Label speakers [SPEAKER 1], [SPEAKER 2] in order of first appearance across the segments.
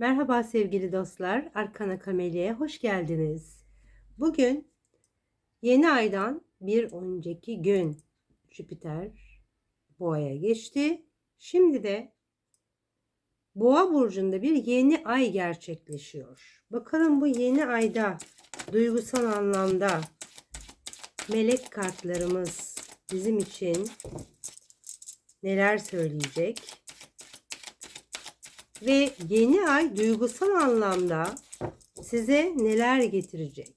[SPEAKER 1] Merhaba sevgili dostlar, Arkana Kameli'ye hoş geldiniz. Bugün yeni aydan bir önceki gün Jüpiter Boğa'ya geçti. Şimdi de Boğa burcunda bir yeni ay gerçekleşiyor. Bakalım bu yeni ayda duygusal anlamda melek kartlarımız bizim için neler söyleyecek? Ve yeni ay duygusal anlamda size neler getirecek?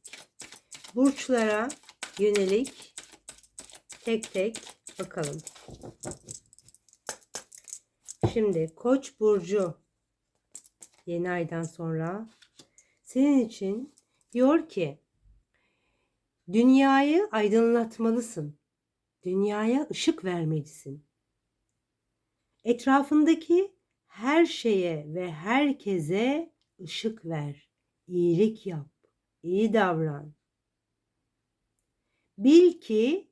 [SPEAKER 1] Burçlara yönelik tek tek bakalım. Şimdi Koç burcu yeni aydan sonra senin için diyor ki dünyayı aydınlatmalısın. Dünyaya ışık vermelisin. Etrafındaki her şeye ve herkese ışık ver. İyilik yap. iyi davran. Bil ki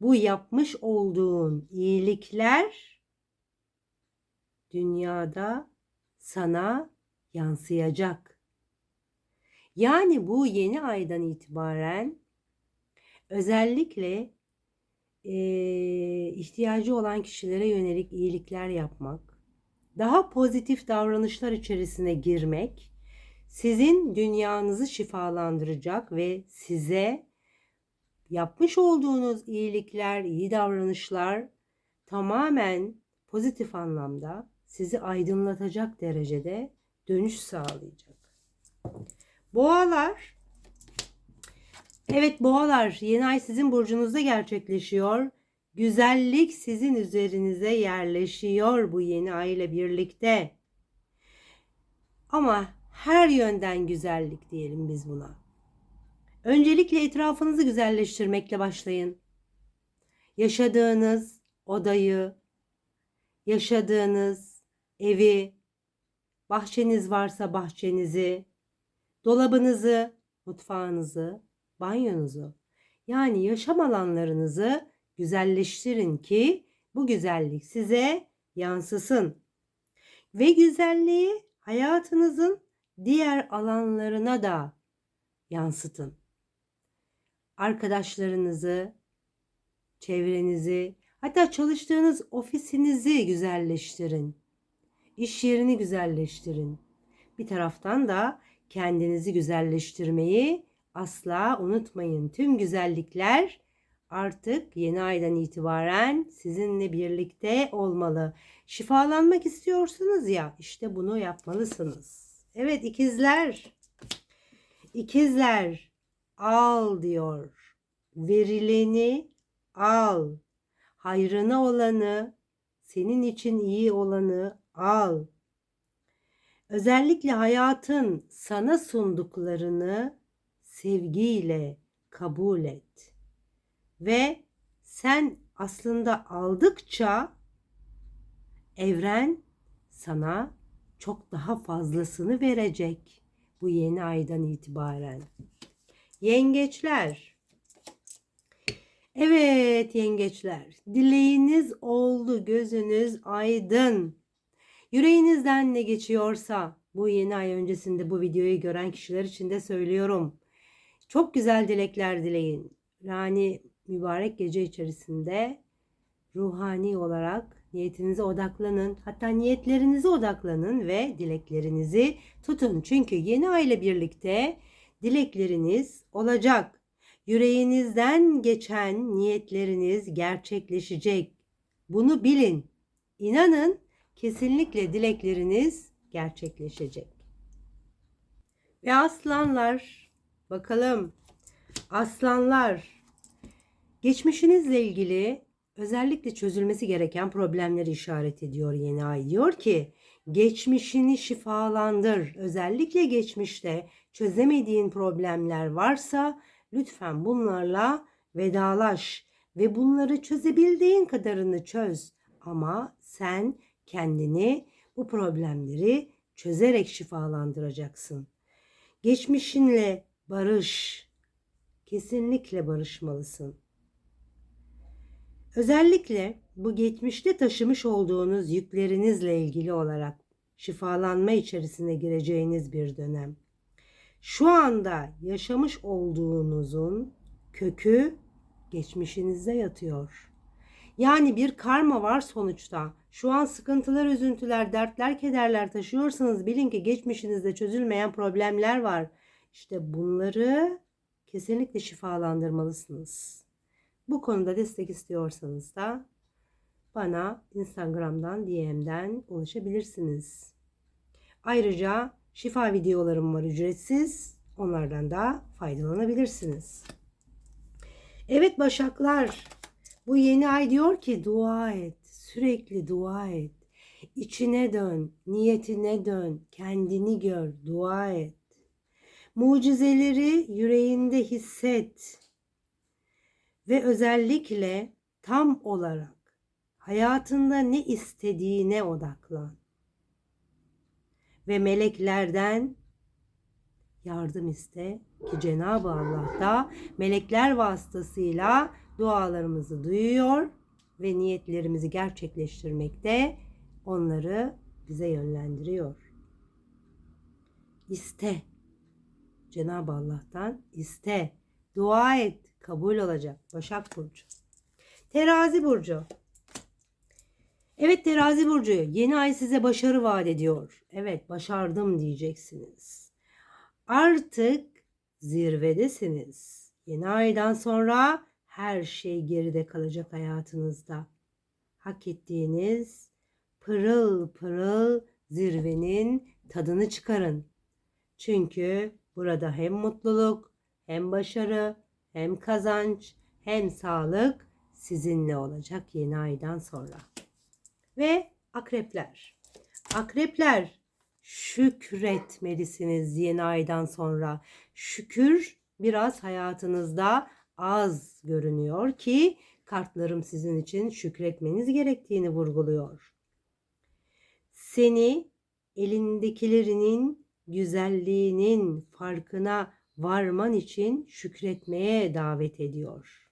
[SPEAKER 1] bu yapmış olduğun iyilikler dünyada sana yansıyacak. Yani bu yeni aydan itibaren özellikle e, ihtiyacı olan kişilere yönelik iyilikler yapmak, daha pozitif davranışlar içerisine girmek sizin dünyanızı şifalandıracak ve size yapmış olduğunuz iyilikler, iyi davranışlar tamamen pozitif anlamda sizi aydınlatacak derecede dönüş sağlayacak. Boğalar Evet boğalar yeni ay sizin burcunuzda gerçekleşiyor. Güzellik sizin üzerinize yerleşiyor bu yeni ay ile birlikte. Ama her yönden güzellik diyelim biz buna. Öncelikle etrafınızı güzelleştirmekle başlayın. Yaşadığınız odayı, yaşadığınız evi, bahçeniz varsa bahçenizi, dolabınızı, mutfağınızı, banyonuzu yani yaşam alanlarınızı güzelleştirin ki bu güzellik size yansısın. Ve güzelliği hayatınızın diğer alanlarına da yansıtın. Arkadaşlarınızı, çevrenizi, hatta çalıştığınız ofisinizi güzelleştirin. İş yerini güzelleştirin. Bir taraftan da kendinizi güzelleştirmeyi asla unutmayın. Tüm güzellikler artık yeni aydan itibaren sizinle birlikte olmalı. Şifalanmak istiyorsunuz ya işte bunu yapmalısınız. Evet ikizler. İkizler al diyor. Verileni al. Hayrına olanı, senin için iyi olanı al. Özellikle hayatın sana sunduklarını sevgiyle kabul et. Ve sen aslında aldıkça evren sana çok daha fazlasını verecek bu yeni aydan itibaren. Yengeçler. Evet yengeçler. Dileğiniz oldu, gözünüz aydın. Yüreğinizden ne geçiyorsa bu yeni ay öncesinde bu videoyu gören kişiler için de söylüyorum. Çok güzel dilekler dileyin. Yani mübarek gece içerisinde ruhani olarak niyetinize odaklanın. Hatta niyetlerinize odaklanın ve dileklerinizi tutun. Çünkü yeni ay ile birlikte dilekleriniz olacak. Yüreğinizden geçen niyetleriniz gerçekleşecek. Bunu bilin. İnanın kesinlikle dilekleriniz gerçekleşecek. Ve aslanlar bakalım aslanlar geçmişinizle ilgili özellikle çözülmesi gereken problemleri işaret ediyor yeni ay. Diyor ki geçmişini şifalandır. Özellikle geçmişte çözemediğin problemler varsa lütfen bunlarla vedalaş ve bunları çözebildiğin kadarını çöz. Ama sen kendini bu problemleri çözerek şifalandıracaksın. Geçmişinle barış. Kesinlikle barışmalısın. Özellikle bu geçmişte taşımış olduğunuz yüklerinizle ilgili olarak şifalanma içerisine gireceğiniz bir dönem. Şu anda yaşamış olduğunuzun kökü geçmişinizde yatıyor. Yani bir karma var sonuçta. Şu an sıkıntılar, üzüntüler, dertler, kederler taşıyorsanız bilin ki geçmişinizde çözülmeyen problemler var. İşte bunları kesinlikle şifalandırmalısınız. Bu konuda destek istiyorsanız da bana Instagram'dan, DM'den ulaşabilirsiniz. Ayrıca şifa videolarım var ücretsiz. Onlardan da faydalanabilirsiniz. Evet Başaklar, bu yeni ay diyor ki dua et, sürekli dua et. İçine dön, niyetine dön, kendini gör, dua et. Mucizeleri yüreğinde hisset. Ve özellikle tam olarak hayatında ne istediğine odaklan. Ve meleklerden yardım iste ki Cenab-ı Allah da melekler vasıtasıyla dualarımızı duyuyor ve niyetlerimizi gerçekleştirmekte onları bize yönlendiriyor. İste. Cenab-ı Allah'tan iste. Dua et. Kabul olacak. Başak Burcu. Terazi Burcu. Evet Terazi Burcu yeni ay size başarı vaat ediyor. Evet başardım diyeceksiniz. Artık zirvedesiniz. Yeni aydan sonra her şey geride kalacak hayatınızda. Hak ettiğiniz pırıl pırıl zirvenin tadını çıkarın. Çünkü burada hem mutluluk, hem başarı, hem kazanç, hem sağlık sizinle olacak yeni aydan sonra. Ve akrepler. Akrepler şükretmelisiniz yeni aydan sonra. Şükür biraz hayatınızda az görünüyor ki kartlarım sizin için şükretmeniz gerektiğini vurguluyor. Seni elindekilerinin güzelliğinin farkına varman için şükretmeye davet ediyor.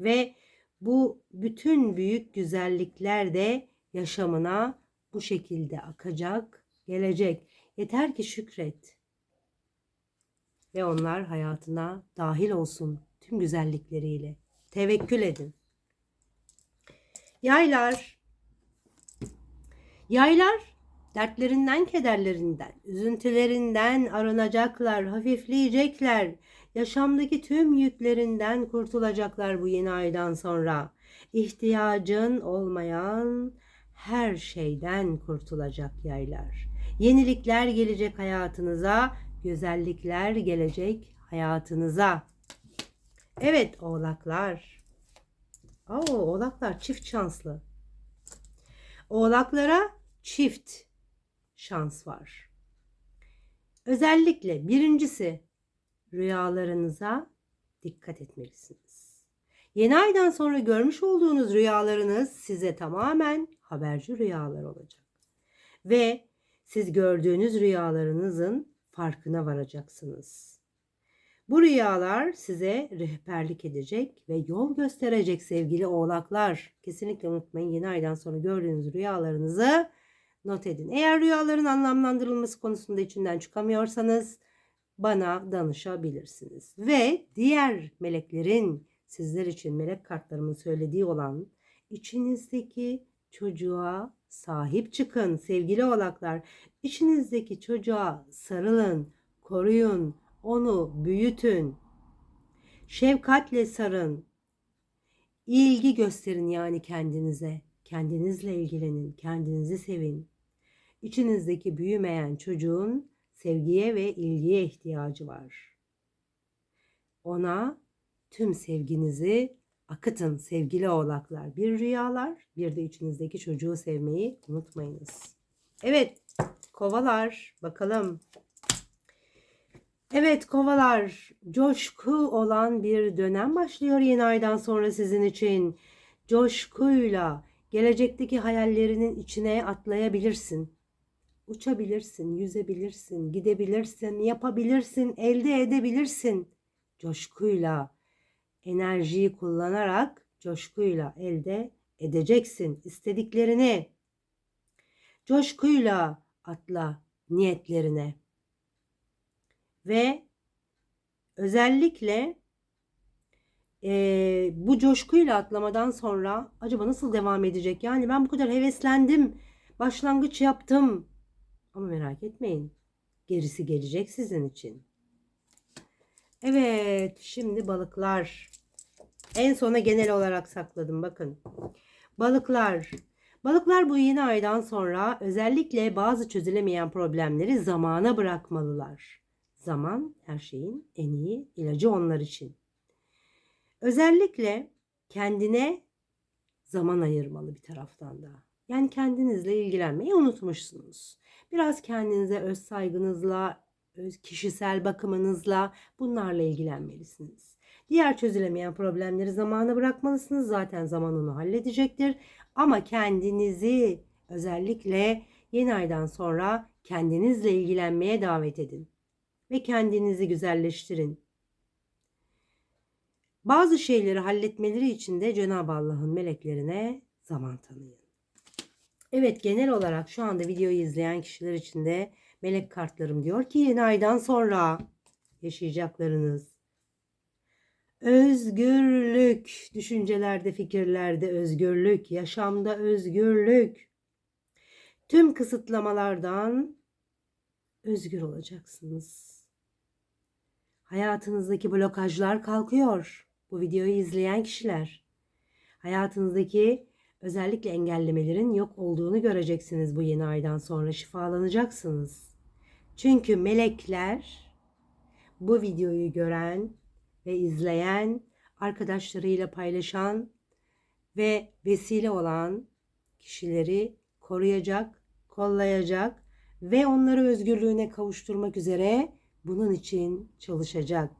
[SPEAKER 1] Ve bu bütün büyük güzellikler de yaşamına bu şekilde akacak, gelecek. Yeter ki şükret. Ve onlar hayatına dahil olsun tüm güzellikleriyle. Tevekkül edin. Yaylar. Yaylar dertlerinden, kederlerinden, üzüntülerinden arınacaklar, hafifleyecekler. Yaşamdaki tüm yüklerinden kurtulacaklar bu yeni aydan sonra. İhtiyacın olmayan her şeyden kurtulacak yaylar. Yenilikler gelecek hayatınıza, güzellikler gelecek hayatınıza. Evet oğlaklar. Oo, oğlaklar çift şanslı. Oğlaklara çift şans var. Özellikle birincisi rüyalarınıza dikkat etmelisiniz. Yeni aydan sonra görmüş olduğunuz rüyalarınız size tamamen haberci rüyalar olacak. Ve siz gördüğünüz rüyalarınızın farkına varacaksınız. Bu rüyalar size rehberlik edecek ve yol gösterecek sevgili oğlaklar. Kesinlikle unutmayın yeni aydan sonra gördüğünüz rüyalarınızı not edin. Eğer rüyaların anlamlandırılması konusunda içinden çıkamıyorsanız bana danışabilirsiniz. Ve diğer meleklerin sizler için melek kartlarımın söylediği olan içinizdeki çocuğa sahip çıkın sevgili oğlaklar. İçinizdeki çocuğa sarılın, koruyun, onu büyütün. Şefkatle sarın. İlgi gösterin yani kendinize. Kendinizle ilgilenin, kendinizi sevin. İçinizdeki büyümeyen çocuğun sevgiye ve ilgiye ihtiyacı var. Ona tüm sevginizi akıtın sevgili oğlaklar. Bir rüyalar, bir de içinizdeki çocuğu sevmeyi unutmayınız. Evet, kovalar bakalım. Evet kovalar, coşku olan bir dönem başlıyor yeni aydan sonra sizin için. Coşkuyla gelecekteki hayallerinin içine atlayabilirsin. Uçabilirsin, yüzebilirsin, gidebilirsin, yapabilirsin, elde edebilirsin. Coşkuyla, enerjiyi kullanarak coşkuyla elde edeceksin istediklerini. Coşkuyla atla niyetlerine. Ve özellikle eee, bu coşkuyla atlamadan sonra acaba nasıl devam edecek? Yani ben bu kadar heveslendim, başlangıç yaptım. Ama merak etmeyin, gerisi gelecek sizin için. Evet, şimdi balıklar. En sona genel olarak sakladım bakın. Balıklar. Balıklar bu yeni aydan sonra özellikle bazı çözülemeyen problemleri zamana bırakmalılar. Zaman her şeyin en iyi ilacı onlar için. Özellikle kendine zaman ayırmalı bir taraftan da. Yani kendinizle ilgilenmeyi unutmuşsunuz. Biraz kendinize öz saygınızla, öz kişisel bakımınızla bunlarla ilgilenmelisiniz. Diğer çözülemeyen problemleri zamana bırakmalısınız. Zaten zaman onu halledecektir. Ama kendinizi özellikle yeni aydan sonra kendinizle ilgilenmeye davet edin. Ve kendinizi güzelleştirin. Bazı şeyleri halletmeleri için de Cenab-ı Allah'ın meleklerine zaman tanıyın. Evet genel olarak şu anda videoyu izleyen kişiler için de melek kartlarım diyor ki yeni aydan sonra yaşayacaklarınız özgürlük, düşüncelerde, fikirlerde özgürlük, yaşamda özgürlük. Tüm kısıtlamalardan özgür olacaksınız. Hayatınızdaki blokajlar kalkıyor. Bu videoyu izleyen kişiler. Hayatınızdaki özellikle engellemelerin yok olduğunu göreceksiniz bu yeni aydan sonra şifalanacaksınız. Çünkü melekler bu videoyu gören ve izleyen, arkadaşlarıyla paylaşan ve vesile olan kişileri koruyacak, kollayacak ve onları özgürlüğüne kavuşturmak üzere bunun için çalışacak.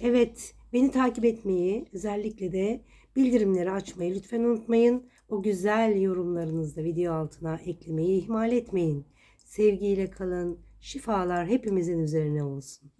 [SPEAKER 1] Evet, beni takip etmeyi, özellikle de bildirimleri açmayı lütfen unutmayın. O güzel yorumlarınızı da video altına eklemeyi ihmal etmeyin. Sevgiyle kalın. Şifalar hepimizin üzerine olsun.